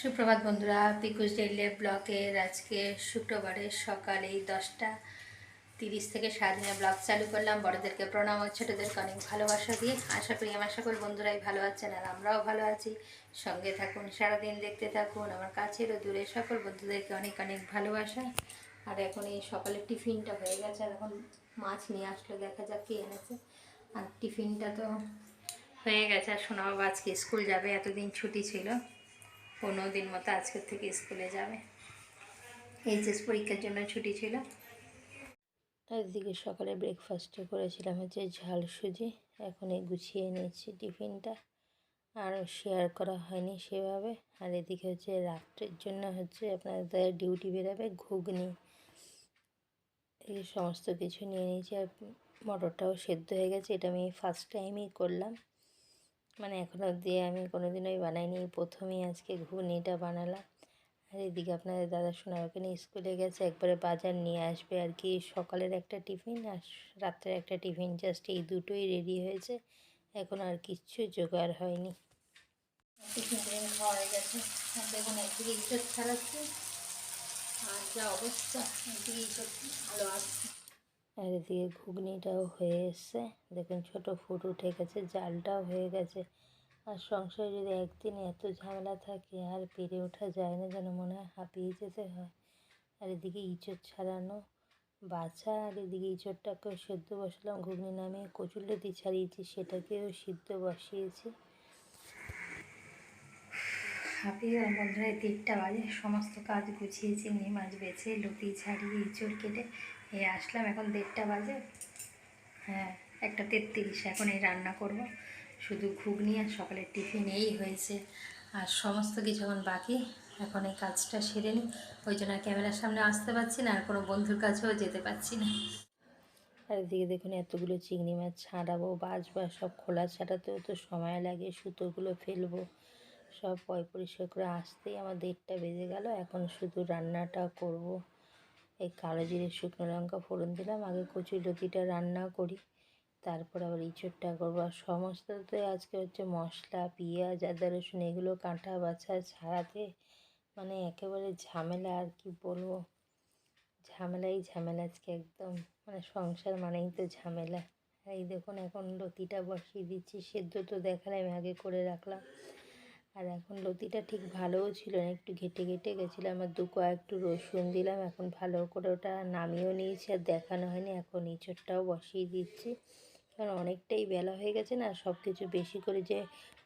সুপ্রভাত বন্ধুরা পিকুস ডেইলি ব্লগের আজকে শুক্রবারের সকালে দশটা তিরিশ থেকে সারাদিনে ব্লগ চালু করলাম। বড়দেরকে প্রণাম আর ছোটোদেরকে অনেক ভালোবাসা দিয়ে আশা করি আমার সকল বন্ধুরাই ভালো আছেন আর আমরাও ভালো আছি। সঙ্গে থাকুন, সারাদিন দেখতে থাকুন। আমার কাছের ও দূরে সকল বন্ধুদেরকে অনেক অনেক ভালোবাসা। আর এখন এই সকালের টিফিনটা হয়ে গেছে আর এখন মাছ নিয়ে আসলো, দেখা যাক কি এনেছে। আর টিফিনটা তো হয়ে গেছে। আর শোনা বাবা আজকে স্কুল যাবে, এতদিন ছুটি ছিল। পনেরো দিন মতো আজকের থেকে স্কুলে যাবে। এইচএস পরীক্ষার জন্য ছুটি ছিল। একদিকে সকালে ব্রেকফাস্টে করেছিলাম হচ্ছে ঝাল সুজি। এখন এই গুছিয়ে নিয়েছি টিফিনটা। আর শেয়ার করা হয়নি সেভাবে। আর এদিকে হচ্ছে রাত্রের জন্য হচ্ছে আপনাদের ডিউটি বেরোবে ঘুগনি। এই সমস্ত কিছু নিয়ে নিয়েছি। আর মটরটাও সেদ্ধ হয়ে গেছে। এটা আমি ফার্স্ট টাইমই করলাম। মানে এখনও অবধি আমি কোনো দিনই বানাইনি। প্রথমেই আজকে ঘুগনিটা বানালাম। আর এদিকে আপনাদের দাদা সোনাবাকে নিয়ে স্কুলে গেছে, একবারে বাজার নিয়ে আসবে আর কি। সকালের একটা টিফিন আর রাত্রের একটা টিফিন। জাস্ট এই দুটোই রেডি হয়েছে। এখন আর কিচ্ছু জোগাড় হয়নি। খাওয়া হয়ে গেছে। আর ছাড়াচ্ছি। যা অবস্থা ভালো আসছে এদিকে ঘুগনিটাও হয়ে এসছে। দেখুন, ছোট ফুট উঠে গেছে, জালটাও হয়ে গেছে। আর সংসারে যদি একদিন এত ঝামেলা থাকে, আর পেরে ওঠা যায় না, যেন মনে হয় হাঁপিয়ে যেতে হয়। আর এদিকে ইঁচড় ছাড়ানো বাছা, আর এদিকে ইঁচড়টাকেও সেদ্ধ বসালাম। ঘুগনি নামে কচুরলতি ছাড়িয়েছি, সেটাকেও সিদ্ধ বসিয়েছি। হাঁপিয়ে বন্ধুরা তিনটা বাজে। সমস্ত কাজ গুছিয়েছি চিংড়ি মাছ বেছে, লতি ছাড়িয়ে ইঁচড় কেটে এই আসলাম, এখন দেড়টা বাজে। হ্যাঁ একটা তেত্রিশ, এখন এই রান্না করব। শুধু ঘুগনি আর সকালের টিফিন এই হয়েছে। আর সমস্ত কিছু এখন বাকি। এখন এই কাজটা সেরে নিই। ওই জন্য আর ক্যামেরার সামনে আসতে পারছি না, আর কোনো বন্ধুর কাছেও যেতে পারছি না। আর এদিকে দেখুন, এতগুলো চিংড়ি মাছ ছাড়াবো বাজবা সব খোলা ছাড়াতেও তো সময় লাগে। সুতোগুলো ফেলব। সব পয় পরিষ্কার করে আসতেই আমার দেড়টা বেজে গেল। এখন শুধু রান্নাটা করব। এই কালো জিরে শুকনো লঙ্কা ফোড়ন দিলাম, আগে কচুর লতিটা রান্না করি, তারপর আবার ইঁচড়টা করব। আর সমস্ততে আজকে হচ্ছে মশলা, পেঁয়াজ, আদা, রসুন, এগুলো কাঁটা বাছা ছাড়াতে মানে একেবারে ঝামেলা, আর কি বলব? ঝামেলাই ঝামেলা আজকে একদম মানে সংসার মানেই তো ঝামেলা। এই দেখুন, এখন লতিটা বসিয়ে দিচ্ছি, সেদ্ধ তো দেখালাম, আগে করে রাখলাম। আর এখন লতিটা ঠিক ভালোও ছিল না, একটু ঘেটে ঘেটে গেছিল। আমার দু একটু রসুন দিলাম, এখন ভালো করে ওটা নামিয়েও নিয়েছি আর দেখানো হয়নি। এখন ইঁচড়টাও বসিয়ে দিচ্ছি। কারণ অনেকটাই বেলা হয়ে গেছে না সব কিছু বেশি করে যে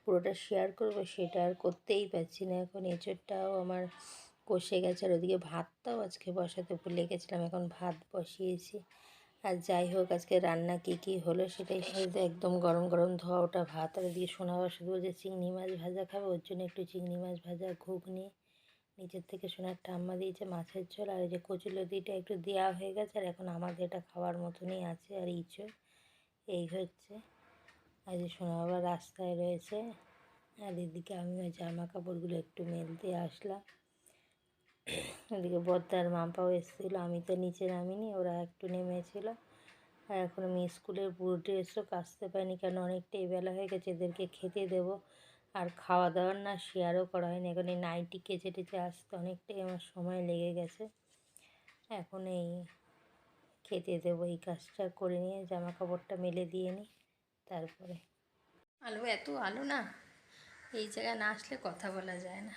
পুরোটা শেয়ার করব সেটা আর করতেই পারছি না। এখন এঁচড়টাও আমার কষে গেছে, আর ওদিকে ভাতটাও আজকে বসাতে ভুলে গেছিলাম, এখন ভাত বসিয়েছি। আর যাই হোক, আজকে রান্না কী কী হলো সেটাই একদম গরম গরম ধোয়া ওটা ভাত আর দিয়ে শোনা শুধু যে চিংড়ি মাছ ভাজা খাবে। ওর জন্য একটু চিংড়ি মাছ ভাজা, ঘুগনি নিচের থেকে সোনার ঠাম্মা দিয়েছে মাছের ঝোল আর এই যে কচুলতিটা একটু দেওয়া হয়ে গেছে আর এখন আমাদের এটা খাওয়ার মতনই আছে আর ইঁচড়। এই হচ্ছে। আর যে সোনা বাবা রাস্তায় রয়েছে। আর এদিকে আমি ওই জামা কাপড়গুলো একটু মেলতে আসলাম। এদিকে বদ্দার মাম্পাও এসেছিল, আমি তো নিচে নামিনি, ওরা একটু নেমেছিল। আর এখন আমি স্কুলের পুরো ড্রেসও কাচতে পারিনি, কারণ অনেকটাই বেলা হয়ে গেছে, এদেরকে খেতে দেব। আর খাওয়া দাওয়ার না শেয়ারও করা হয়নি, এখন এই নাইটি কেচে টেচে আসতে অনেকটাই আমার সময় লেগে গেছে। এখন এই খেতে দেবো, এই কাজটা করে নিয়ে জামা কাপড়টা মেলে দিয়ে নিই, তারপরে। আলো, এত আলো না, এই জায়গায় না আসলে কথা বলা যায় না।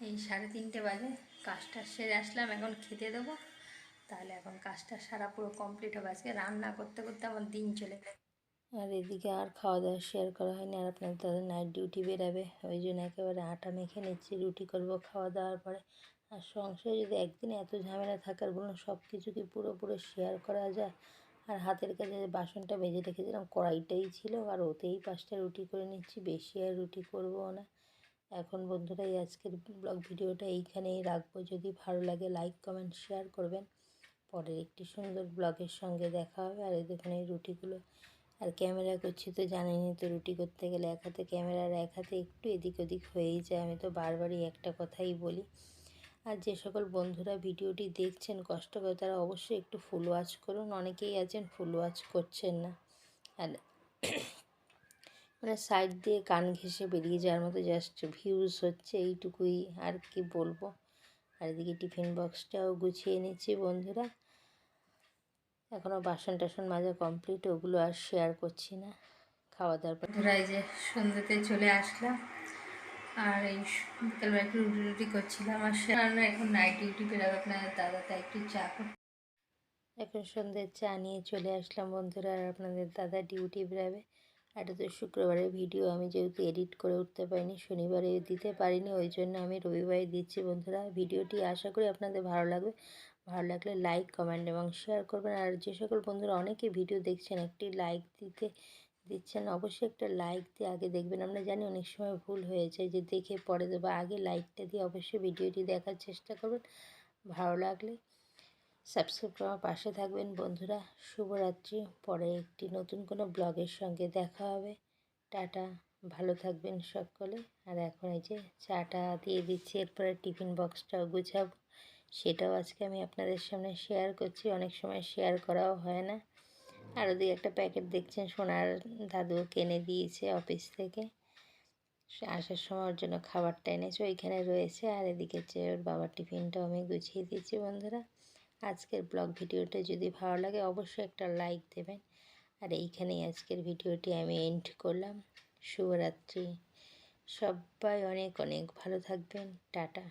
এই সাড়ে তিনটে বাজে। কাজটা সেরে আসলাম, এখন খেতে দেবো। তাহলে এখন কাজটা সারা পুরো কমপ্লিট হবে। আজকে রান্না করতে করতে আমার দিন চলে যায় আর এদিকে আর খাওয়া দাওয়া শেয়ার করা হয়নি, আর আপনার তাদের নাইট ডিউটি বেরাবে। ওই জন্য একেবারে আটা মেখে নিচ্ছি, রুটি করব খাওয়া দাওয়ার পরে। আর সংসারে যদি একদিনে এত ঝামেলা থাকার বলুন সব কিছু কি পুরোপুরো শেয়ার করা যায়? আর হাতের কাছে বাসনটা বেজে রেখেছিলাম, কড়াইটাই ছিল। আর ওতেই পাঁচটা রুটি করে নিচ্ছি, বেশি আর রুটি করব না। এখন বন্ধুরা এই আজকের ব্লগ ভিডিওটা এইখানেই রাখব। যদি ভালো লাগে লাইক কমেন্ট শেয়ার করবেন। পরের একটি সুন্দর ব্লগের সঙ্গে দেখা হবে। আর এই দেখুন, এই রুটিগুলো। আর ক্যামেরা করছি তো জানেনি তো, রুটি করতে গেলে এক হাতে ক্যামেরার এক হাতে একটু এদিক ওদিক হয়েই যায়। আমি তো বারবারই একটা কথাই বলি। আর যে সকল বন্ধুরা ভিডিওটি দেখছেন, কষ্ট করে তারা অবশ্যই একটু ফুল ওয়াচ করুন। অনেকেই আছেন ফুল ওয়াচ করছেন না। আর মানে সাইড দিয়ে কান ঘেঁষে বেরিয়ে যাওয়ার মতো জাস্ট ভিউজ হচ্ছে এইটুকুই আর কি বলব। আর এদিকে টিফিন বক্সটাও গুছিয়ে নিচ্ছি বন্ধুরা। এখনও বাসন টাসন মাজা কমপ্লিট ওগুলো আর শেয়ার করছি না। খাওয়া দাওয়ার পর বন্ধুরা এই যে সন্ধ্যেতে চলে আসলাম। আর এই বিকেলবেলা একটু রুটি রুটি করছিলাম আর সে এখন নাইট ডিউটি বেরোবে আপনার দাদা তাই একটু চা এখন সন্ধ্যের চা নিয়ে চলে আসলাম বন্ধুরা আর আপনাদের দাদা ডিউটি বেরাবে। আর তো শুক্রবারের ভিডিও আমি যেহেতু এডিট করে উঠতে পারিনি, শনিবারে দিতে পারিনি, ওই জন্য আমি রবিবারে দিচ্ছি বন্ধুরা। ভিডিওটি আশা করি আপনাদের ভালো লাগবে। ভালো লাগলে লাইক কমেন্ট এবং শেয়ার করবেন। আর যে সকল বন্ধুরা অনেকে ভিডিও দেখছেন, একটি লাইক দিতে দিচ্ছেন, অবশ্যই একটা লাইক দিয়ে আগে দেখবেন। আমরা জানি অনেক সময় ভুল হয়ে যায়, যে দেখে পরে দেবো, আগে লাইকটা দিয়ে অবশ্যই ভিডিওটি দেখার চেষ্টা করবেন। ভালো লাগলে সাবস্ক্রাইব করে আমার পাশে থাকবেন। বন্ধুরা, শুভরাত্রি। পরে একটি নতুন কোনো ব্লগের সঙ্গে দেখা হবে। টাটা। ভালো থাকবেন সকলে। আর এখন এই যে চাটা দিয়ে দিচ্ছি, এরপরে টিফিন বক্সটাও গুছাবো। সেটাও আজকে আমি আপনাদের সামনে শেয়ার করছি। অনেক সময় শেয়ার করাও হয় না। আর ওদিকে একটা প্যাকেট দেখছেন, সোনার দাদু কিনে দিয়েছে অফিস থেকে। আসার সময় ওর জন্য খাবারটা এনেছে, ওইখানে রয়েছে। আর এদিকে যে ওর বাবার টিফিনটাও আমি গুছিয়ে দিয়েছি, বন্ধুরা। আজকের ব্লগ ভিডিওটা যদি ভালো লাগে অবশ্যই একটা লাইক দেবেন। আর এইখানেই আজকের ভিডিওটি আমি এন্ড করলাম। শুভরাত্রি। সবাই অনেক অনেক ভালো থাকবেন। টাটা।